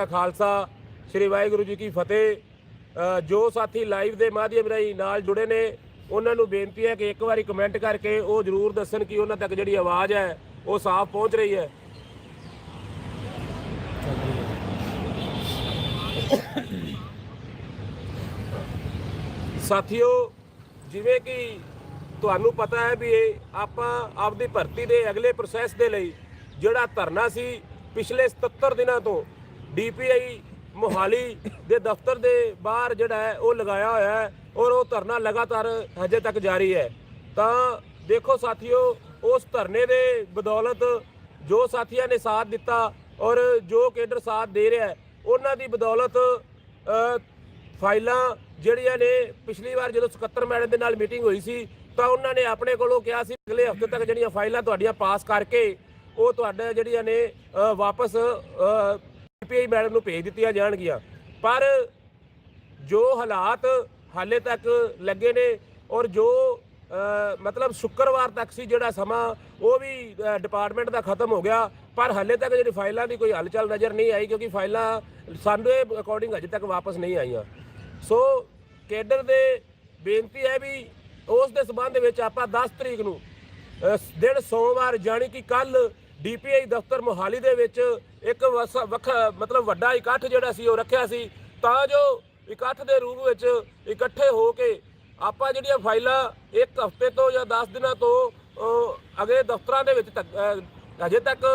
ਕਾ ਖਾਲਸਾ, ਸ੍ਰੀ ਵਾਹਿਗੁਰੂ ਜੀ ਕੀ ਫਤਿਹ। ਜੋ ਸਾਥੀ ਲਾਈਵ ਦੇ ਮਾਧਿਅਮ ਰਾਹੀਂ ਨਾਲ ਜੁੜੇ ਨੇ, ਉਹਨਾਂ ਨੂੰ ਬੇਨਤੀ ਹੈ ਕਿ ਇੱਕ ਵਾਰੀ ਕਮੈਂਟ ਕਰਕੇ ਉਹ ਜਰੂਰ ਦੱਸਣ ਕਿ ਉਹਨਾਂ ਤੱਕ ਜਿਹੜੀ ਆਵਾਜ਼ ਹੈ, ਉਹ ਸਾਫ਼ ਪਹੁੰਚ ਰਹੀ ਹੈ। ਸਾਥੀਓ, ਜਿਵੇਂ ਕਿ ਤੁਹਾਨੂੰ ਪਤਾ ਹੈ ਵੀ ਇਹ ਆਪਾਂ ਆਪਦੀ ਭਰਤੀ ਦੇ ਅਗਲੇ ਪ੍ਰੋਸੈਸ ਦੇ ਲਈ ਜਿਹੜਾ ਧਰਨਾ ਸੀ, ਪਿਛਲੇ 77 ਦਿਨਾਂ ਤੋਂ ਡੀਪੀਆਈ ਮੋਹਾਲੀ ਦੇ ਦਫ਼ਤਰ ਦੇ ਬਾਹਰ ਜਿਹੜਾ ਹੈ, ਉਹ ਲਗਾਇਆ ਹੋਇਆ ਹੈ ਔਰ ਉਹ ਧਰਨਾ ਲਗਾਤਾਰ ਹਜੇ ਤੱਕ ਜਾਰੀ ਹੈ। ਤਾਂ ਦੇਖੋ ਸਾਥੀਓ, ਉਸ ਧਰਨੇ ਦੇ ਬਦੌਲਤ ਜੋ ਸਾਥੀਆਂ ਨੇ ਸਾਥ ਦਿੱਤਾ ਔਰ ਜੋ ਕੇਡਰ ਸਾਥ ਦੇ ਰਿਹਾ ਉਹਨਾਂ ਦੀ ਬਦੌਲਤ ਫਾਈਲਾਂ ਜਿਹੜੀਆਂ ਨੇ, ਪਿਛਲੀ ਵਾਰ ਜਦੋਂ ਸਕੱਤਰ ਮੈਡਮ ਦੇ ਨਾਲ ਮੀਟਿੰਗ ਹੋਈ ਸੀ, ਤਾਂ ਉਹਨਾਂ ਨੇ ਆਪਣੇ ਕੋਲੋਂ ਕਿਹਾ ਸੀ, ਅਗਲੇ ਹਫ਼ਤੇ ਤੱਕ ਜਿਹੜੀਆਂ ਫਾਈਲਾਂ ਤੁਹਾਡੀਆਂ ਪਾਸ ਕਰਕੇ ਉਹ ਤੁਹਾਡੇ ਜਿਹੜੀਆਂ ਨੇ ਵਾਪਸ ਪੀਪੀਆਈ ਮੈਡਮ ਨੂੰ ਭੇਜ ਦਿੱਤੀਆਂ ਜਾਣਗੀਆਂ। ਪਰ ਜੋ ਹਾਲਾਤ ਹਾਲੇ ਤੱਕ ਲੱਗੇ ਨੇ ਔਰ ਜੋ ਮਤਲਬ ਸ਼ੁੱਕਰਵਾਰ ਤੱਕ ਸੀ ਜਿਹੜਾ ਸਮਾਂ, ਉਹ ਵੀ ਡਿਪਾਰਟਮੈਂਟ ਦਾ ਖਤਮ ਹੋ ਗਿਆ। ਪਰ ਹਾਲੇ ਤੱਕ ਜਿਹੜੀ ਫਾਈਲਾਂ ਦੀ ਕੋਈ ਹਲਚਲ ਨਜ਼ਰ ਨਹੀਂ ਆਈ ਕਿਉਂਕਿ ਫਾਈਲਾਂ ਸਾਡੇ ਅਕੋਰਡਿੰਗ ਅਜੇ ਤੱਕ ਵਾਪਸ ਨਹੀਂ ਆਈਆਂ। ਸੋ ਕੇਡਰ ਦੇ ਬੇਨਤੀ ਹੈ ਵੀ ਉਸ ਦੇ ਸਬੰਧ ਵਿੱਚ ਆਪਾਂ 10 ਤਰੀਕ ਨੂੰ ਦਿਨ ਸੋਮਵਾਰ ਜਾਣੀ ਕਿ ਕੱਲ ਡੀਪੀਆਈ ਦਫ਼ਤਰ ਮੋਹਾਲੀ ਦੇ ਵਿੱਚ ਇੱਕ ਵਸ- ਵੱਖ ਮਤਲਬ ਵੱਡਾ ਇਕੱਠ ਜਿਹੜਾ ਸੀ ਉਹ ਰੱਖਿਆ ਸੀ। ਤਾਂ ਜੋ ਇਕੱਠ ਦੇ ਰੂਪ ਵਿੱਚ ਇਕੱਠੇ ਹੋ ਕੇ ਆਪਾਂ ਜਿਹੜੀਆਂ ਫਾਈਲਾਂ ਇੱਕ ਹਫ਼ਤੇ ਤੋਂ ਜਾਂ 10 ਦਿਨਾਂ ਤੋਂ ਅ, ਅਗਲੇ ਦਫ਼ਤਰਾਂ ਦੇ ਵਿੱਚ ਤੱਕ- ਹਜੇ ਤੱਕ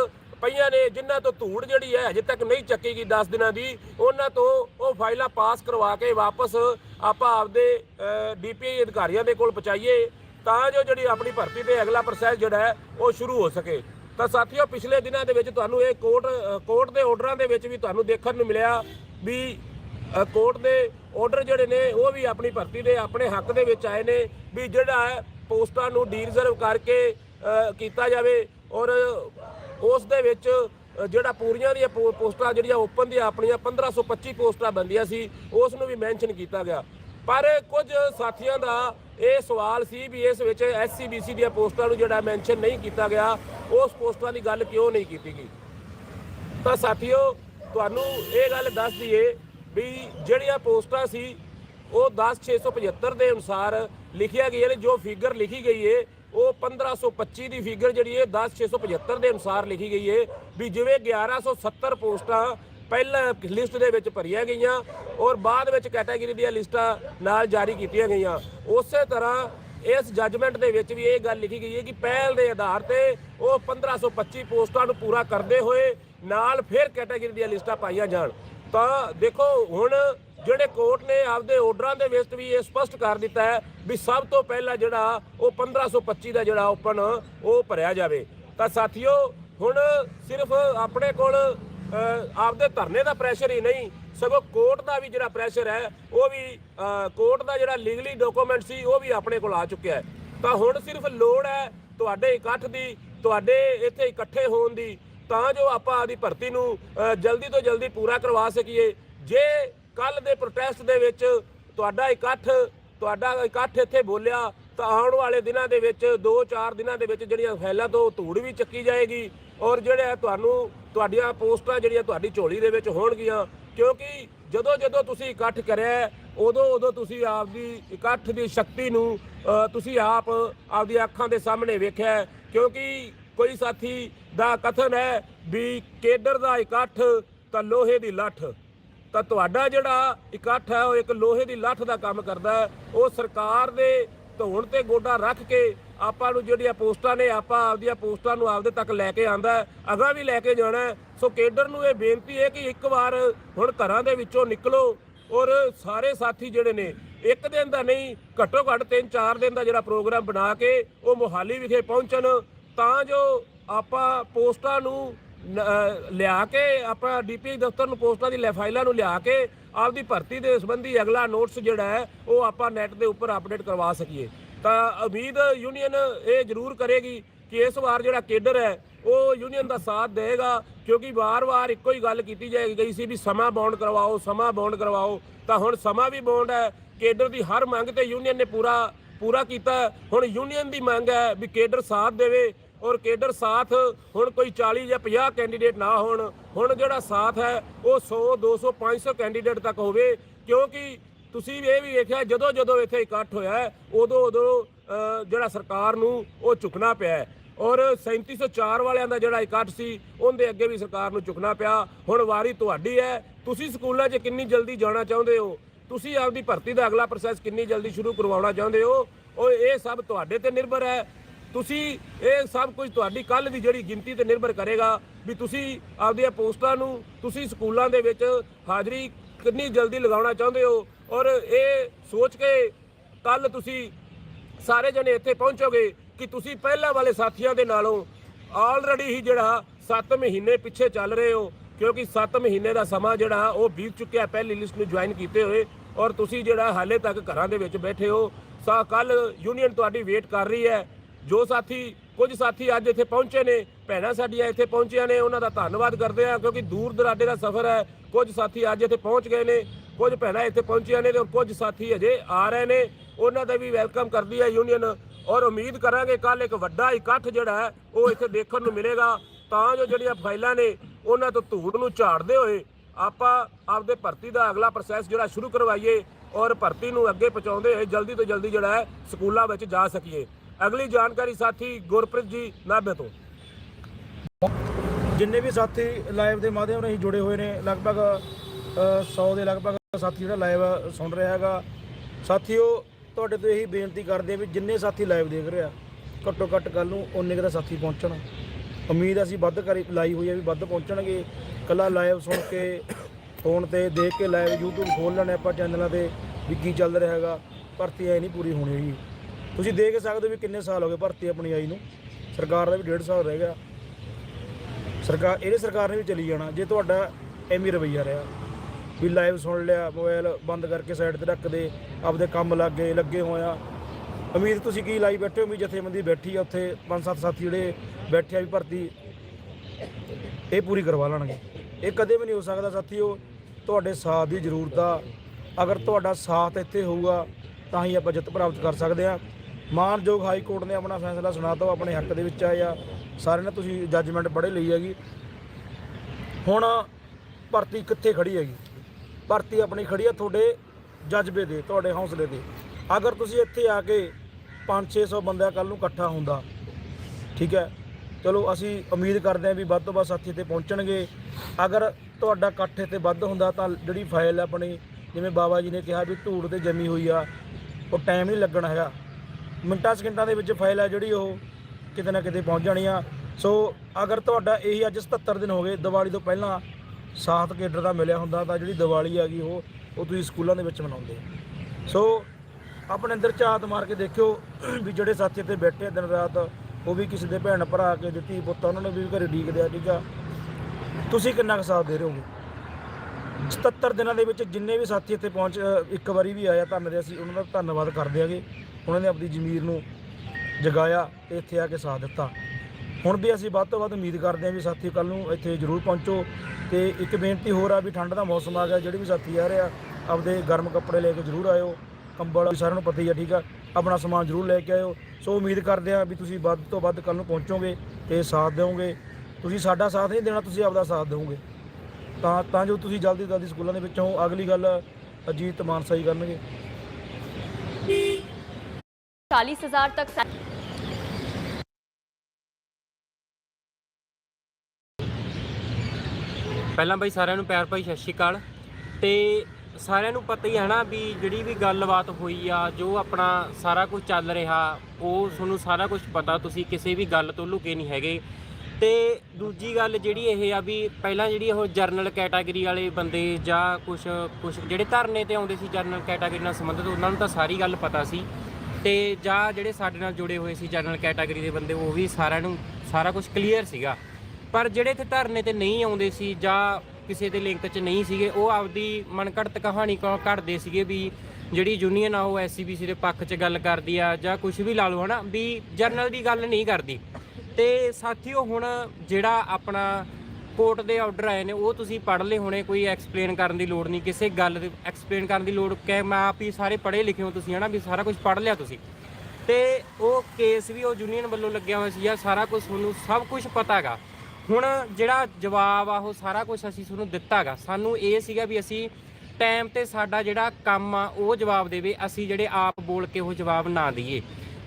ਪਈਆਂ ਨੇ ਜਿਨ੍ਹਾਂ ਤੋਂ ਧੂੜ ਜਿਹੜੀ ਹੈ ਅਜੇ ਤੱਕ ਨਹੀਂ ਚੱਕੀ ਗਈ 10 ਦਿਨਾਂ ਦੀ। ਉਹਨਾਂ ਤੋਂ ਉਹ ਫਾਈਲਾਂ ਪਾਸ ਕਰਵਾ ਕੇ ਵਾਪਸ ਆਪਾਂ ਆਪਦੇ ਡੀਪੀਆਈ ਅਧਿਕਾਰੀਆਂ ਦੇ ਕੋਲ ਪਹੁੰਚਾਈਏ ਤਾਂ ਜੋ ਜਿਹੜੀ ਆਪਣੀ ਭਰਤੀ ਤੇ ਅਗਲਾ ਪ੍ਰੋਸੈਸ ਜਿਹੜਾ ਹੈ ਉਹ ਸ਼ੁਰੂ ਹੋ ਸਕੇ। ਤਾਂ ਸਾਥੀਓ, ਪਿਛਲੇ ਦਿਨਾਂ ਦੇ ਵਿੱਚ ਤੁਹਾਨੂੰ ਇਹ ਕੋਰਟ ਕੋਰਟ ਦੇ ਆਰਡਰਾਂ ਦੇ ਵਿੱਚ ਵੀ ਤੁਹਾਨੂੰ ਦੇਖਣ ਨੂੰ ਮਿਲਿਆ ਵੀ ਕੋਰਟ ਦੇ ਆਰਡਰ ਜਿਹੜੇ ਨੇ, ਉਹ ਵੀ ਆਪਣੀ ਭਰਤੀ ਦੇ ਆਪਣੇ ਹੱਕ ਦੇ ਵਿੱਚ ਆਏ ਨੇ ਵੀ ਜਿਹੜਾ ਪੋਸਟਾਂ ਨੂੰ ਡੀ ਰਿਜ਼ਰਵ ਕਰਕੇ ਕੀਤਾ ਜਾਵੇ ਔਰ ਉਸ ਦੇ ਵਿੱਚ ਜਿਹੜਾ ਪੂਰੀਆਂ ਦੀਆਂ ਪੋ- ਪੋਸਟਾਂ ਜਿਹੜੀਆਂ ਓਪਨ ਦੀਆਂ ਆਪਣੀਆਂ 1525 ਪੋਸਟਾਂ ਬੰਦੀਆਂ ਸੀ, ਉਸ ਨੂੰ ਵੀ ਮੈਂਸ਼ਨ ਕੀਤਾ ਗਿਆ। ਪਰ ਕੁਝ ਸਾਥੀਆਂ ਦਾ ਇਹ ਸਵਾਲ ਸੀ ਵੀ ਇਸ ਵਿੱਚ ਐਸਸੀਬੀਸੀ ਦੀਆਂ ਪੋਸਟਾਂ ਨੂੰ ਜਿਹੜਾ ਮੈਂਸ਼ਨ ਨਹੀਂ ਕੀਤਾ ਗਿਆ, ਉਸ ਪੋਸਟਾਂ ਦੀ ਗੱਲ ਕਿਉਂ ਨਹੀਂ ਕੀਤੀ ਗਈ? ਤਾਂ ਸਾਥੀਓ, ਤੁਹਾਨੂੰ ਇਹ ਗੱਲ ਦੱਸ ਦਈਏ ਵੀ ਜਿਹੜੀਆਂ ਪੋਸਟਾਂ ਸੀ, ਉਹ 10675 ਦੇ ਅਨੁਸਾਰ ਲਿਖਿਆ ਗਿਆ ਨੇ, ਜੋ ਫਿਗਰ ਲਿਖੀ ਗਈ ਏ, ਉਹ 1525 ਦੀ ਫਿਗਰ ਜਿਹੜੀ ਹੈ 10675 ਦੇ ਅਨੁਸਾਰ ਲਿਖੀ ਗਈ ਏ, ਵੀ ਜਿਵੇਂ 1170 ਪੋਸਟਾਂ ਪਹਿਲਾਂ ਲਿਸਟ ਦੇ ਵਿੱਚ ਭਰੀਆਂ ਗਈਆਂ ਔਰ ਬਾਅਦ ਵਿੱਚ ਕੈਟਾਗਰੀ ਦੀਆਂ ਲਿਸਟਾਂ ਨਾਲ ਜਾਰੀ ਕੀਤੀਆਂ ਗਈਆਂ। ਉਸੇ ਤਰ੍ਹਾਂ ਇਸ ਜੱਜਮੈਂਟ ਦੇ ਵਿੱਚ ਵੀ ਇਹ ਗੱਲ ਲਿਖੀ ਗਈ ਹੈ ਕਿ ਪਹਿਲ ਦੇ ਆਧਾਰ ਤੇ ਉਹ 1525 ਪੋਸਟਾਂ ਨੂੰ ਪੂਰਾ ਕਰਦੇ ਹੋਏ ਨਾਲ ਫਿਰ ਕੈਟਾਗਰੀ ਦੀਆਂ ਲਿਸਟਾਂ ਪਾਈਆਂ ਜਾਣ। ਤਾਂ ਦੇਖੋ, ਹੁਣ ਜਿਹੜੇ ਕੋਰਟ ਨੇ ਆਪਦੇ ਆਰਡਰਾਂ ਦੇ ਵਿੱਚ ਵੀ ਇਹ ਸਪਸ਼ਟ ਕਰ ਦਿੱਤਾ ਹੈ ਵੀ ਸਭ ਤੋਂ ਪਹਿਲਾਂ ਜਿਹੜਾ ਉਹ 1525 ਦਾ ਜਿਹੜਾ ਓਪਨ ਉਹ ਭਰਿਆ ਜਾਵੇ। ਤਾਂ ਸਾਥੀਓ, ਹੁਣ ਸਿਰਫ ਆਪਣੇ ਕੋਲ ਆਪਦੇ ਧਰਨੇ ਦਾ ਪ੍ਰੈਸ਼ਰ ਹੀ ਨਹੀਂ, ਸਗੋਂ ਕੋਰਟ ਦਾ ਵੀ ਜਿਹੜਾ ਪ੍ਰੈਸ਼ਰ ਹੈ, ਉਹ ਵੀ ਕੋਰਟ ਦਾ ਜਿਹੜਾ ਲੀਗਲੀ ਡਾਕੂਮੈਂਟ ਸੀ, ਉਹ ਵੀ ਆਪਣੇ ਕੋਲ ਆ ਚੁੱਕਿਆ ਹੈ। ਤਾਂ ਹੁਣ ਸਿਰਫ ਲੋੜ ਹੈ ਤੁਹਾਡੇ ਇਕੱਠ ਦੀ, ਤੁਹਾਡੇ ਇੱਥੇ ਇਕੱਠੇ ਹੋਣ ਦੀ, ਤਾਂ ਜੋ ਆਪਾਂ ਆਦੀ ਭਰਤੀ ਨੂੰ ਜਲਦੀ ਤੋਂ ਜਲਦੀ ਪੂਰਾ ਕਰਵਾ ਸਕੀਏ। ਜੇ ਕੱਲ ਦੇ ਪ੍ਰੋਟੈਸਟ ਦੇ ਵਿੱਚ ਤੁਹਾਡਾ ਇਕੱਠ ਤੁਹਾਡਾ ਇਕੱਠ ਇੱਥੇ ਬੋਲਿਆ, ਤਾਂ ਆਉਣ ਵਾਲੇ ਦਿਨਾਂ ਦੇ ਵਿੱਚ 2-4 ਦਿਨਾਂ ਦੇ ਵਿੱਚ ਜਿਹੜੀਆਂ ਫੈਲਾਂ ਤੋਂ ਧੂੜ ਵੀ ਚੱਕੀ ਜਾਏਗੀ, ਔਰ ਜਿਹੜੇ ਤੁਹਾਨੂੰ ਤੁਹਾਡੀਆਂ ਪੋਸਟਾਂ ਜਿਹੜੀਆਂ ਤੁਹਾਡੀ ਝੋਲੀ ਦੇ ਵਿੱਚ ਹੋਣਗੀਆਂ, ਕਿਉਂਕਿ ਜਦੋਂ ਜਦੋਂ ਤੁਸੀਂ ਇਕੱਠ ਕਰਿਆ, ਉਦੋਂ ਉਦੋਂ ਤੁਸੀਂ ਆਪਦੀ ਇਕੱਠ ਦੀ ਸ਼ਕਤੀ ਨੂੰ ਤੁਸੀਂ ਆਪ ਆਪਦੀ ਅੱਖਾਂ ਦੇ ਸਾਹਮਣੇ ਵੇਖਿਆ ਕਿਉਂਕਿ ਕੋਈ ਸਾਥੀ ਦਾ ਕਥਨ ਹੈ ਵੀ ਕੇਡਰ ਦਾ ਇਕੱਠ ਤਾਂ ਲੋਹੇ ਦੀ ਲੱਠ। ਤਾਂ ਤੁਹਾਡਾ ਜਿਹੜਾ ਇਕੱਠ ਹੈ, ਉਹ ਇੱਕ ਲੋਹੇ ਦੀ ਲੱਠ ਦਾ ਕੰਮ ਕਰਦਾ ਉਹ ਸਰਕਾਰ ਦੇ ਧੌਣ ਤੇ ਗੋਡਾ ਰੱਖ ਕੇ ਆਪਾਂ ਨੂੰ ਜਿਹੜੀਆਂ ਪੋਸਟਾਂ ਨੇ, ਆਪਾਂ ਆਪਦੀਆਂ ਪੋਸਟਾਂ ਨੂੰ ਆਪਦੇ ਤੱਕ ਲੈ ਕੇ ਆਂਦਾ ਅਗਾ ਵੀ ਲੈ ਕੇ ਜਾਣਾ ਸੋ ਕੇਡਰ ਨੂੰ ਇਹ ਬੇਨਤੀ ਹੈ ਕਿ ਇੱਕ ਵਾਰ ਹੁਣ ਘਰਾਂ ਦੇ ਵਿੱਚੋਂ ਨਿਕਲੋ ਔਰ ਸਾਰੇ ਸਾਥੀ ਜਿਹੜੇ ਨੇ, ਇੱਕ ਦਿਨ ਦਾ ਨਹੀਂ, ਘੱਟੋ ਘੱਟ 3-4 ਦਿਨ ਦਾ ਜਿਹੜਾ ਪ੍ਰੋਗਰਾਮ ਬਣਾ ਕੇ ਉਹ ਮੋਹਾਲੀ ਵਿਖੇ ਪਹੁੰਚਣ। ਤਾਂ ਜੋ ਆਪਾਂ ਪੋਸਟਾਂ ਨੂੰ ਲਿਆ ਕੇ, ਆਪਾਂ ਡੀਪੀ ਦਫ਼ਤਰ ਨੂੰ ਪੋਸਟਾਂ ਦੀ ਲੈ, ਫਾਈਲਾਂ ਨੂੰ ਲਿਆ ਕੇ ਆਪਦੀ ਭਰਤੀ ਦੇ ਸੰਬੰਧੀ ਅਗਲਾ ਨੋਟਸ ਜਿਹੜਾ ਹੈ, ਉਹ ਆਪਾਂ ਨੈਟ ਦੇ ਉੱਪਰ ਅਪਡੇਟ ਕਰਵਾ ਸਕੀਏ। ਤਾਂ ਉਮੀਦ ਯੂਨੀਅਨ ਇਹ ਜ਼ਰੂਰ ਕਰੇਗੀ ਕਿ ਇਸ ਵਾਰ ਜਿਹੜਾ ਕੇਡਰ ਹੈ, ਉਹ ਯੂਨੀਅਨ ਦਾ ਸਾਥ ਦੇਗਾ ਕਿਉਂਕਿ ਵਾਰ-ਵਾਰ ਇੱਕੋ ਹੀ ਗੱਲ ਕੀਤੀ ਜਾਈ ਗਈ ਸੀ ਵੀ ਸਮਾਂ ਬੌਂਡ ਕਰਵਾਓ, ਸਮਾਂ ਬੌਂਡ ਕਰਵਾਓ। ਤਾਂ ਹੁਣ ਸਮਾਂ ਵੀ ਬੌਂਡ ਹੈ, ਕੇਡਰ ਦੀ ਹਰ ਮੰਗ ਤੇ ਯੂਨੀਅਨ ਨੇ ਪੂਰਾ ਪੂਰਾ ਕੀਤਾ। ਹੁਣ ਯੂਨੀਅਨ ਦੀ ਮੰਗ ਹੈ ਵੀ ਕੇਡਰ ਸਾਥ ਦੇਵੇ ਔਰ ਕੇਡਰ ਸਾਥ ਹੁਣ ਕੋਈ 40 ਜਾਂ 50 ਕੈਂਡੀਡੇਟ ਨਾ ਹੋਣ। ਹੁਣ ਜਿਹੜਾ ਸਾਥ ਹੈ, ਉਹ 100 200 500 ਕੈਂਡੀਡੇਟ ਤੱਕ ਹੋਵੇ, ਕਿਉਂਕਿ ਤੁਸੀਂ ਇਹ ਵੀ ਵੇਖਿਆ, ਜਦੋਂ ਜਦੋਂ ਇੱਥੇ ਇਕੱਠ ਹੋਇਆ ਉਦੋਂ ਉਦੋਂ ਜਿਹੜਾ ਸਰਕਾਰ ਨੂੰ ਉਹ ਝੁਕਣਾ ਪਿਆ ਹੈ। ਔਰ 3704 ਵਾਲਿਆਂ ਦਾ ਜਿਹੜਾ ਇਕੱਠ ਸੀ, ਉਹਦੇ ਅੱਗੇ ਵੀ ਸਰਕਾਰ ਨੂੰ ਝੁਕਣਾ ਪਿਆ। ਹੁਣ ਵਾਰੀ ਤੁਹਾਡੀ ਹੈ। ਤੁਸੀਂ ਸਕੂਲਾਂ 'ਚ ਕਿੰਨੀ ਜਲਦੀ ਜਾਣਾ ਚਾਹੁੰਦੇ ਹੋ? ਤੁਸੀਂ ਆਪਦੀ ਭਰਤੀ ਦਾ ਅਗਲਾ ਪ੍ਰੋਸੈਸ ਕਿੰਨੀ ਜਲਦੀ ਸ਼ੁਰੂ ਕਰਵਾਉਣਾ ਚਾਹੁੰਦੇ ਹੋ? ਉਹ ਇਹ ਸਭ ਤੁਹਾਡੇ ਤੇ ਨਿਰਭਰ ਹੈ। ਤੁਸੀਂ ਇਹ ਸਭ ਕੁਝ ਤੁਹਾਡੀ ਕੱਲ ਦੀ ਜਿਹੜੀ ਗਿਣਤੀ ਤੇ ਨਿਰਭਰ ਕਰੇਗਾ ਵੀ ਤੁਸੀਂ ਆਪਦੀਆਂ ਪੋਸਟਾਂ ਨੂੰ, ਤੁਸੀਂ ਸਕੂਲਾਂ ਦੇ ਵਿੱਚ ਹਾਜ਼ਰੀ ਕਿੰਨੀ ਜਲਦੀ ਲਗਾਉਣਾ ਚਾਹੁੰਦੇ ਹੋ? ਔਰ ਇਹ ਸੋਚ ਕੇ ਕੱਲ ਤੁਸੀਂ ਸਾਰੇ ਜਣੇ ਇੱਥੇ ਪਹੁੰਚੋਗੇ ਕਿ ਤੁਸੀਂ ਪਹਿਲਾਂ ਵਾਲੇ ਸਾਥੀਆਂ ਦੇ ਨਾਲੋਂ ਆਲਰੇਡੀ ਹੀ ਜਿਹੜਾ 7 ਮਹੀਨੇ ਪਿੱਛੇ ਚੱਲ ਰਹੇ ਹੋ, ਕਿਉਂਕਿ 7 ਮਹੀਨੇ ਦਾ ਸਮਾਂ ਜਿਹੜਾ ਉਹ ਬੀਤ ਚੁੱਕਿਆ ਪਹਿਲੀ ਲਿਸਟ ਨੂੰ ਜੁਆਇਨ ਕੀਤੇ ਹੋਏ। ਔਰ ਤੁਸੀਂ ਜਿਹੜਾ ਹਾਲੇ ਤੱਕ ਘਰਾਂ ਦੇ ਵਿੱਚ ਬੈਠੇ ਹੋ ਸਾ ਕੱਲ ਯੂਨੀਅਨ ਤੁਹਾਡੀ ਵੇਟ ਕਰ ਰਹੀ ਹੈ। ਜੋ ਸਾਥੀ, ਕੁਝ ਸਾਥੀ ਅੱਜ ਇੱਥੇ ਪਹੁੰਚੇ ਨੇ, ਭੈਣਾਂ ਸਾਡੀਆਂ ਇੱਥੇ ਪਹੁੰਚੀਆਂ ਨੇ, ਉਹਨਾਂ ਦਾ ਧੰਨਵਾਦ ਕਰਦੇ ਆ ਕਿਉਂਕਿ ਦੂਰ ਦਰਾਡੇ ਦਾ ਸਫ਼ਰ ਹੈ। ਕੁਝ ਸਾਥੀ ਅੱਜ ਇੱਥੇ ਪਹੁੰਚ ਗਏ ਨੇ, ਕੁਝ ਭੈਣਾਂ ਇੱਥੇ ਪਹੁੰਚੀਆਂ ਨੇ ਤੇ ਕੁਝ ਸਾਥੀ ਅਜੇ ਆ ਰਹੇ ਨੇ, ਉਹਨਾਂ ਦਾ ਵੀ ਵੈਲਕਮ ਕਰਦੀ ਹੈ ਯੂਨੀਅਨ ਔਰ ਉਮੀਦ ਕਰਾਂਗੇ ਕੱਲ ਇੱਕ ਵੱਡਾ ਇਕੱਠ ਜਿਹੜਾ ਹੈ, ਉਹ ਇੱਥੇ ਦੇਖਣ ਨੂੰ ਮਿਲੇਗਾ। ਤਾਂ ਜੋ ਜਿਹੜੀਆਂ ਫਾਈਲਾਂ ਨੇ, ਉਹਨਾਂ ਤੋਂ ਧੂੜ ਨੂੰ ਝਾੜਦੇ ਹੋਏ ਆਪਾਂ ਆਪਦੇ ਭਰਤੀ ਦਾ ਅਗਲਾ ਪ੍ਰੋਸੈਸ ਜਿਹੜਾ ਸ਼ੁਰੂ ਕਰਵਾਈਏ ਔਰ ਭਰਤੀ ਨੂੰ ਅੱਗੇ ਪਹੁੰਚਾਉਂਦੇ ਹੋਏ ਜਲਦੀ ਤੋਂ ਜਲਦੀ ਜਿਹੜਾ ਹੈ, ਸਕੂਲਾਂ ਵਿੱਚ ਜਾ ਸਕੀਏ। ਅਗਲੀ ਜਾਣਕਾਰੀ ਸਾਥੀ ਗੁਰਪ੍ਰੀਤ ਜੀ, ਨਾਭੇ ਤੋਂ। ਜਿੰਨੇ ਵੀ ਸਾਥੀ ਲਾਈਵ ਦੇ ਮਾਧਿਅਮ ਰਾਹੀਂ ਜੁੜੇ ਹੋਏ ਨੇ ਲਗਭਗ ਅ, 100 ਦੇ ਲਗਭਗ ਸਾਥੀ ਜਿਹੜਾ ਲਾਈਵ ਸੁਣ ਰਿਹਾ ਹੈਗਾ। ਸਾਥੀਓ ਤੁਹਾਡੇ ਤੋਂ ਇਹੀ ਬੇਨਤੀ ਕਰਦੇ ਆ ਵੀ ਜਿੰਨੇ ਸਾਥੀ ਲਾਈਵ ਦੇਖ ਰਿਹਾ ਘੱਟੋ ਘੱਟ ਕੱਲ ਨੂੰ ਉਨੇ ਕੁ ਦਾ ਸਾਥੀ ਪਹੁੰਚਣ। ਉਮੀਦ ਅਸੀਂ ਵੱਧ ਕਰੀ ਲਾਈ ਹੋਈ ਹੈ ਵੀ ਵੱਧ ਪਹੁੰਚਣਗੇ। ਕੱਲਾ ਲਾਈਵ ਸੁਣ ਕੇ ਫੋਨ ਤੇ ਦੇਖ ਕੇ ਲਾਈਵ YouTube ਖੋਲ ਲੈਣੇ ਆਪਾਂ ਚੈਨਲਾਂ ਤੇ ਵੀ ਕੀ ਚੱਲ ਰਿਹਾ ਹੈਗਾ। ਭਰਤੀ ਐ ਨਹੀਂ ਪੂਰੀ ਹੋਣੀ ਹੈਗੀ। ਤੁਸੀਂ ਦੇਖ ਸਕਦੇ ਹੋ ਵੀ ਕਿੰਨੇ ਸਾਲ ਹੋ ਗਏ ਭਰਤੀ ਆਪਣੀ ਆਈ ਨੂੰ। ਸਰਕਾਰ ਦਾ ਵੀ 1.5 ਸਾਲ ਰਹਿ ਗਿਆ। ਸਰਕਾਰ ਇਹਦੇ ਸਰਕਾਰ ਨੇ ਵੀ ਚਲੀ ਜਾਣਾ, ਜੇ ਤੁਹਾਡਾ ਐਵੇਂ ਰਵਈਆ ਰਿਹਾ। ਵੀ ਲਾਈਵ ਸੁਣ ਲਿਆ ਮੋਬਾਈਲ ਬੰਦ ਕਰਕੇ ਸਾਈਡ ਤੇ ਰੱਖ ਦੇ, ਆਪਦੇ ਕੰਮ ਲੱਗ ਗਏ ਲੱਗੇ ਹੋਇਆ ਉਮੀਦ ਤੁਸੀਂ ਕੀ ਲਾਈ ਬੈਠੇ ਹੋ? ਵੀ ਜਥੇਬੰਦੀ ਬੈਠੀ ਆ ਉੱਥੇ ਪੰਜ ਸੱਤ ਸਾਥੀ ਜਿਹੜੇ ਬੈਠੇ ਆ ਵੀ ਭਰਤੀ। ਇਹ ਪੂਰੀ ਕਰਵਾ ਲੈਣਗੇ। ਇਹ ਕਦੇ ਵੀ ਨਹੀਂ ਹੋ ਸਕਦਾ ਸਾਥੀਓ, ਤੁਹਾਡੇ ਸਾਥ ਦੀ ਜ਼ਰੂਰਤ ਆ। ਅਗਰ ਤੁਹਾਡਾ ਸਾਥ ਇੱਥੇ ਹੋਊਗਾ, ਤਾਂ ਹੀ ਆਪਾਂ ਜਿੱਤ ਪ੍ਰਾਪਤ ਕਰ ਸਕਦੇ ਆ। ਮਾਨਯੋਗ ਹਾਈ ਕੋਰਟ ਨੇ ਆਪਣਾ ਫੈਸਲਾ ਸੁਣਾਤਾ ਉਹ ਆਪਣੇ ਹੱਕ ਦੇ ਵਿੱਚ ਆਏ ਆ ਸਾਰਿਆਂ ਨੇ ਤੁਸੀਂ ਜੱਜਮੈਂਟ ਪੜ੍ਹੇ ਲਈ ਹੈਗੀ। ਹੁਣ ਭਰਤੀ ਕਿੱਥੇ ਖੜੀ ਹੈਗੀ? ਭਰਤੀ ਆਪਣੀ ਖੜੀ ਆ ਤੁਹਾਡੇ ਜਜ਼ਬੇ ਦੇ ਤੁਹਾਡੇ ਹੌਸਲੇ ਤੇ। ਅਗਰ ਤੁਸੀਂ ਇੱਥੇ ਆ ਕੇ 5-600 ਬੰਦਾ ਕੱਲ ਨੂੰ ਇਕੱਠਾ ਹੁੰਦਾ, ਠੀਕ ਹੈ? ਚਲੋ ਅਸੀਂ ਉਮੀਦ ਕਰਦੇ ਹਾਂ ਵੀ ਵੱਧ ਤੋਂ ਵੱਧ ਸਾਥੀ ਇੱਥੇ ਪਹੁੰਚਣਗੇ। ਅਗਰ ਤੁਹਾਡਾ ਇਕੱਠ ਇੱਥੇ ਵੱਧ ਹੁੰਦਾ ਤਾਂ ਜਿਹੜੀ ਫਾਈਲ ਆਪਣੀ, ਜਿਵੇਂ ਬਾਬਾ ਜੀ ਨੇ ਕਿਹਾ ਵੀ ਧੂੜ ਤੇ ਜਮੀ ਹੋਈ ਆ, ਉਹ ਟਾਈਮ ਨਹੀਂ ਲੱਗਣਾ ਹੈਗਾ। ਮਿੰਟਾਂ, ਸਕਿੰਟਾਂ ਦੇ ਵਿੱਚ ਫਾਈਲ ਆ ਜਿਹੜੀ ਉਹ ਕਿਤੇ ਨਾ ਕਿਤੇ ਪਹੁੰਚ ਜਾਣੀਆਂ। ਸੋ ਅਗਰ ਤੁਹਾਡਾ ਇਹੀ ਅੱਜ 77 ਦਿਨ ਹੋ ਗਏ, ਦੀਵਾਲੀ ਤੋਂ ਪਹਿਲਾਂ ਸਾਥ ਕੇਡਰ ਦਾ ਮਿਲਿਆ ਹੁੰਦਾ, ਤਾਂ ਜਿਹੜੀ ਦੀਵਾਲੀ ਆ ਗਈ, ਉਹ ਉਹ ਤੁਸੀਂ ਸਕੂਲਾਂ ਦੇ ਵਿੱਚ ਮਨਾਉਂਦੇ ਸੋ ਆਪਣੇ ਅੰਦਰ ਝਾਤ ਮਾਰ ਕੇ ਦੇਖਿਓ ਵੀ ਜਿਹੜੇ ਸਾਥੀ ਇੱਥੇ ਬੈਠੇ ਆ ਦਿਨ ਰਾਤ, ਉਹ ਵੀ ਕਿਸੇ ਦੇ ਭੈਣ ਭਰਾ ਕੇ ਦਿੱਤੀ ਪੁੱਤ, ਉਹਨਾਂ ਨੇ ਵੀ ਘਰੇ ਡੀਕਦੇ ਆ, ਠੀਕ ਆ? ਤੁਸੀਂ ਕਿੰਨਾ ਕੁ ਸਾਥ ਦੇ ਰਹੇ ਹੋਗੇ 77 ਦਿਨਾਂ ਦੇ ਵਿੱਚ ਜਿੰਨੇ ਵੀ ਸਾਥੀ ਇੱਥੇ ਪਹੁੰਚ ਇੱਕ ਵਾਰੀ ਵੀ ਆਇਆ ਧੰਨ ਦੇ ਅਸੀਂ, ਉਹਨਾਂ ਦਾ ਧੰਨਵਾਦ ਕਰਦੇ ਆਂਗੇ ਉਹਨਾਂ ਨੇ ਆਪਣੀ ਜ਼ਮੀਰ ਨੂੰ ਜਗਾਇਆ ਤੇ ਇੱਥੇ ਆ ਕੇ ਸਾਥ ਦਿੱਤਾ। ਹੁਣ ਵੀ ਅਸੀਂ ਵੱਧ ਤੋਂ ਵੱਧ ਉਮੀਦ ਕਰਦੇ ਹਾਂ ਵੀ ਸਾਥੀ ਕੱਲ ਨੂੰ ਇੱਥੇ ਜ਼ਰੂਰ ਪਹੁੰਚੋ ਤੇ ਇੱਕ ਬੇਨਤੀ ਹੋਰ ਆ ਵੀ ਠੰਡ ਦਾ ਮੌਸਮ ਆ ਗਿਆ, ਜਿਹੜੇ ਵੀ ਸਾਥੀ ਆ ਰਹੇ ਆ, ਆਪਦੇ ਗਰਮ ਕੱਪੜੇ ਲੈ ਕੇ ਜ਼ਰੂਰ ਆਇਓ, ਕੰਬਲ ਵੀ ਸਾਰਿਆਂ ਨੂੰ ਪਤਾ ਹੀ ਆ, ਠੀਕ ਆ, ਆਪਣਾ ਸਮਾਨ ਜ਼ਰੂਰ ਲੈ ਕੇ ਆਇਓ। ਸੋ ਉਮੀਦ ਕਰਦੇ ਆ ਵੀ ਤੁਸੀਂ ਵੱਧ ਤੋਂ ਵੱਧ ਕੱਲ ਨੂੰ ਪਹੁੰਚੋਗੇ ਤੇ ਸਾਥ ਦਿਓਗੇ। ਤੁਸੀਂ ਸਾਡਾ ਸਾਥ ਨਹੀਂ ਦੇਣਾ, ਤੁਸੀਂ ਆਪਦਾ ਸਾਥ ਦਿਓਗੇ। ਤਾਂ ਤਾਂ ਜੋ ਤੁਸੀਂ ਜਲਦੀ ਜਲਦੀ ਸਕੂਲਾਂ ਦੇ ਵਿੱਚੋਂ ਅਗਲੀ ਗੱਲ ਅਜੀਤ ਮਾਨਸਾ ਹੀ ਕਰਨਗੇ। 40000 ਤੱਕ ਪਹਿਲਾਂ ਬਈ ਸਾਰਿਆਂ ਨੂੰ ਪਿਆਰ ਭਾਈ, ਸਤਿ ਸ਼੍ਰੀ ਅਕਾਲ। ਤੇ ਸਾਰਿਆਂ ਨੂੰ ਪਤਾ ਹੀ ਹੈ ਨਾ ਵੀ ਜਿਹੜੀ ਵੀ ਗੱਲਬਾਤ ਹੋਈ ਆ, ਜੋ ਆਪਣਾ ਸਾਰਾ ਕੁਝ ਚੱਲ ਰਿਹਾ, ਉਹ ਤੁਹਾਨੂੰ ਸਾਰਾ ਕੁਝ ਪਤਾ, ਤੁਸੀਂ ਕਿਸੇ ਵੀ ਗੱਲ ਤੋਂ ਲੁਕੇ ਨਹੀਂ ਹੈਗੇ। ਤੇ ਦੂਜੀ ਗੱਲ ਜਿਹੜੀ ਇਹ ਆ ਵੀ ਪਹਿਲਾਂ ਜਿਹੜੀ ਉਹ ਜਰਨਲ ਕੈਟਾਗਰੀ ਵਾਲੇ ਬੰਦੇ ਜਾਂ ਕੁਝ ਕੁਝ ਜਿਹੜੇ ਧਰਨੇ ਤੇ ਆਉਂਦੇ ਸੀ ਜਰਨਲ ਕੈਟਾਗਰੀ ਨਾਲ ਸੰਬੰਧਿਤ, ਉਹਨਾਂ ਨੂੰ ਤਾਂ ਸਾਰੀ ਗੱਲ ਪਤਾ ਸੀ। ਤੇ ਜਾਂ ਜਿਹੜੇ ਸਾਡੇ ਨਾਲ ਜੁੜੇ ਹੋਏ ਸੀ ਜਨਰਲ ਕੈਟਾਗਰੀ ਦੇ ਬੰਦੇ, ਉਹ ਵੀ ਸਾਰਿਆਂ ਨੂੰ ਸਾਰਾ ਕੁਝ ਕਲੀਅਰ ਸੀਗਾ। ਪਰ ਜਿਹੜੇ ਇੱਥੇ ਧਰਨੇ ਤੇ ਨਹੀਂ ਆਉਂਦੇ ਸੀ ਜਾਂ ਕਿਸੇ ਦੇ ਲਿੰਕ 'ਚ ਨਹੀਂ ਸੀਗੇ, ਉਹ ਆਪਦੀ ਮਨਕੜਤ ਕਹਾਣੀ ਕਿਉਂ ਘੜਦੇ ਸੀਗੇ ਵੀ ਜਿਹੜੀ ਯੂਨੀਅਨ ਆ, ਉਹ ਐਸਸੀਬੀਸੀ ਦੇ ਪੱਖ 'ਚ ਗੱਲ ਕਰਦੀ ਆ ਜਾਂ ਕੁਝ ਵੀ ਲਾ ਲਓ, ਹਨਾ, ਵੀ ਜਰਨਲ ਦੀ ਗੱਲ ਨਹੀਂ ਕਰਦੀ। ਤੇ ਸਾਥੀਓ, ਹੁਣ ਜਿਹੜਾ ਆਪਣਾ ਕੋਰਟ ਦੇ ਆਰਡਰ ਆਏ ਨੇ, ਉਹ ਤੁਸੀਂ ਪੜ੍ਹ ਲਏ ਹੋਣੇ, ਕੋਈ ਐਕਸਪਲੇਨ ਕਰਨ ਦੀ ਲੋੜ ਨਹੀਂ, ਕਿਸੇ ਗੱਲ ਦੀ ਐਕਸਪਲੇਨ ਕਰਨ ਦੀ ਲੋੜ ਕਿ ਮੈਂ ਆਪ ਹੀ ਸਾਰੇ ਪੜ੍ਹੇ ਲਿਖੇ ਹੋ ਤੁਸੀਂ, ਹਨਾ, ਵੀ ਸਾਰਾ ਕੁਝ ਪੜ੍ਹ ਲਿਆ ਤੁਸੀਂ। ਤੇ ਉਹ ਕੇਸ ਵੀ ਉਹ ਯੂਨੀਅਨ ਵੱਲੋਂ ਲੱਗਿਆ ਹੋਇਆ ਸੀ ਆ ਸਾਰਾ ਕੁਝ ਤੁਹਾਨੂੰ ਸਭ ਕੁਝ ਪਤਾਗਾ ਹੁਣ ਜਿਹੜਾ ਜਵਾਬ ਆ, ਉਹ ਸਾਰਾ ਕੁਝ ਅਸੀਂ ਤੁਹਾਨੂੰ ਦਿੱਤਾਗਾ ਸਾਨੂੰ ਇਹ ਸੀਗਾ ਵੀ ਅਸੀਂ ਟਾਈਮ ਤੇ ਸਾਡਾ ਜਿਹੜਾ ਕੰਮ ਆ, ਉਹ ਜਵਾਬ ਦੇਵੇ, ਅਸੀਂ ਜਿਹੜੇ ਆਪ ਬੋਲ ਕੇ ਉਹ ਜਵਾਬ ਨਾ ਦਈਏ।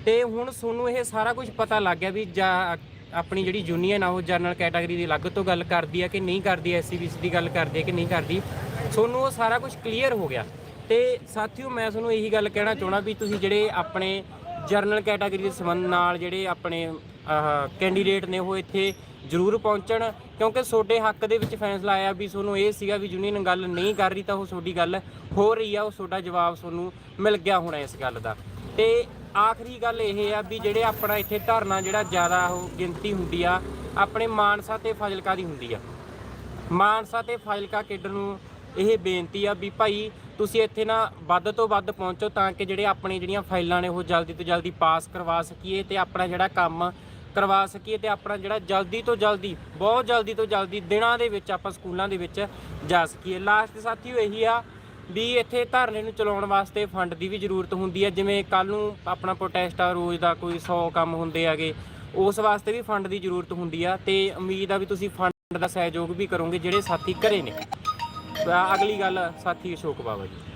ਤੇ ਹੁਣ ਤੁਹਾਨੂੰ ਇਹ ਸਾਰਾ ਕੁਝ ਪਤਾ ਲੱਗ ਗਿਆ ਵੀ ਜਾ ਆਪਣੀ ਜਿਹੜੀ ਯੂਨੀਅਨ ਆ, ਉਹ ਜਨਰਲ ਕੈਟਾਗਰੀ ਦੀ ਅਲੱਗ ਤੋਂ ਗੱਲ ਕਰਦੀ ਆ ਕਿ ਨਹੀਂ ਕਰਦੀ ਐਸਸੀਬੀਸੀ ਦੀ ਗੱਲ ਕਰਦੀ ਆ ਕਿ ਨਹੀਂ ਕਰਦੀ। ਤੁਹਾਨੂੰ ਉਹ ਸਾਰਾ ਕੁਝ ਕਲੀਅਰ ਹੋ ਗਿਆ। ਤੇ ਸਾਥੀਓ, ਮੈਂ ਤੁਹਾਨੂੰ ਇਹੀ ਗੱਲ ਕਹਿਣਾ ਚਾਹਣਾ ਵੀ ਤੁਸੀਂ ਜਿਹੜੇ ਆਪਣੇ ਜਰਨਲ ਕੈਟਾਗਰੀ ਦੇ ਸੰਬੰਧ ਨਾਲ ਜਿਹੜੇ ਆਪਣੇ ਕੈਂਡੀਡੇਟ ਨੇ ਉਹ ਇੱਥੇ ਜ਼ਰੂਰ ਪਹੁੰਚਣ। ਕਿਉਂਕਿ ਤੁਹਾਡੇ ਹੱਕ ਦੇ ਵਿੱਚ ਫੈਸਲਾ ਆਇਆ ਵੀ ਤੁਹਾਨੂੰ ਇਹ ਸੀਗਾ ਵੀ ਯੂਨੀਅਨ ਗੱਲ ਨਹੀਂ ਕਰ ਰਹੀ ਤਾਂ ਉਹ ਤੁਹਾਡੀ ਗੱਲ ਹੋ ਰਹੀ ਆ, ਉਹ ਤੁਹਾਡਾ ਜਵਾਬ ਤੁਹਾਨੂੰ ਮਿਲ ਗਿਆ ਹੋਣਾ ਇਸ ਗੱਲ ਦਾ। ਤੇ ਆਖਰੀ ਗੱਲ ਇਹ ਆ ਵੀ ਜਿਹੜੇ ਆਪਣਾ ਇੱਥੇ ਧਰਨਾ ਜਿਹੜਾ ਜ਼ਿਆਦਾ ਉਹ ਗਿਣਤੀ ਹੁੰਦੀ ਆ, ਆਪਣੇ ਮਾਨਸਾ ਤੇ ਫਾਜ਼ਿਲਕਾ ਦੀ ਹੁੰਦੀ ਆ। ਮਾਨਸਾ ਤੇ ਫਾਜ਼ਿਲਕਾ ਕੇਡਰ ਨੂੰ ਇਹ ਬੇਨਤੀ ਆ ਵੀ ਭਾਈ ਤੁਸੀਂ ਇੱਥੇ ਨਾ ਵੱਧ ਤੋਂ ਵੱਧ ਪਹੁੰਚੋ ਤਾਂ ਕਿ ਜਿਹੜੇ ਆਪਣੀ ਜਿਹੜੀਆਂ ਫਾਈਲਾਂ ਨੇ ਉਹ ਜਲਦੀ ਤੋਂ ਜਲਦੀ ਪਾਸ ਕਰਵਾ ਸਕੀਏ ਤੇ ਆਪਣਾ ਜਿਹੜਾ ਕੰਮ ਕਰਵਾ ਸਕੀਏ ਤੇ ਆਪਣਾ ਜਿਹੜਾ ਜਲਦੀ ਤੋਂ ਜਲਦੀ, ਬਹੁਤ ਜਲਦੀ ਤੋਂ ਜਲਦੀ ਦਿਨਾਂ ਦੇ ਵਿੱਚ ਆਪਾਂ ਸਕੂਲਾਂ ਦੇ ਵਿੱਚ ਜਾ ਸਕੀਏ। ਲਾਸਟ ਸਾਥੀਓ ਇਹੀ ਆ ਵੀ ਇੱਥੇ ਧਰਨੇ ਨੂੰ ਚਲਾਉਣ ਵਾਸਤੇ ਫੰਡ ਦੀ ਵੀ ਜ਼ਰੂਰਤ ਹੁੰਦੀ ਹੈ। ਜਿਵੇਂ ਕੱਲ ਨੂੰ ਆਪਣਾ ਪ੍ਰੋਟੈਸਟ ਆ, ਰੋਜ਼ ਦਾ ਕੋਈ 100 ਕੰਮ ਹੁੰਦੇ ਆਗੇ ਉਸ ਵਾਸਤੇ ਵੀ ਫੰਡ ਦੀ ਜ਼ਰੂਰਤ ਹੁੰਦੀ ਆ ਤੇ ਉਮੀਦ ਆ ਵੀ ਤੁਸੀਂ ਫੰਡ ਦਾ ਸਹਿਯੋਗ ਵੀ ਕਰੋਗੇ ਜਿਹੜੇ ਸਾਥੀ ਘਰੇ ਨੇ। ਅਗਲੀ ਗੱਲ ਸਾਥੀ ਅਸ਼ੋਕ ਬਾਬਾ ਜੀ।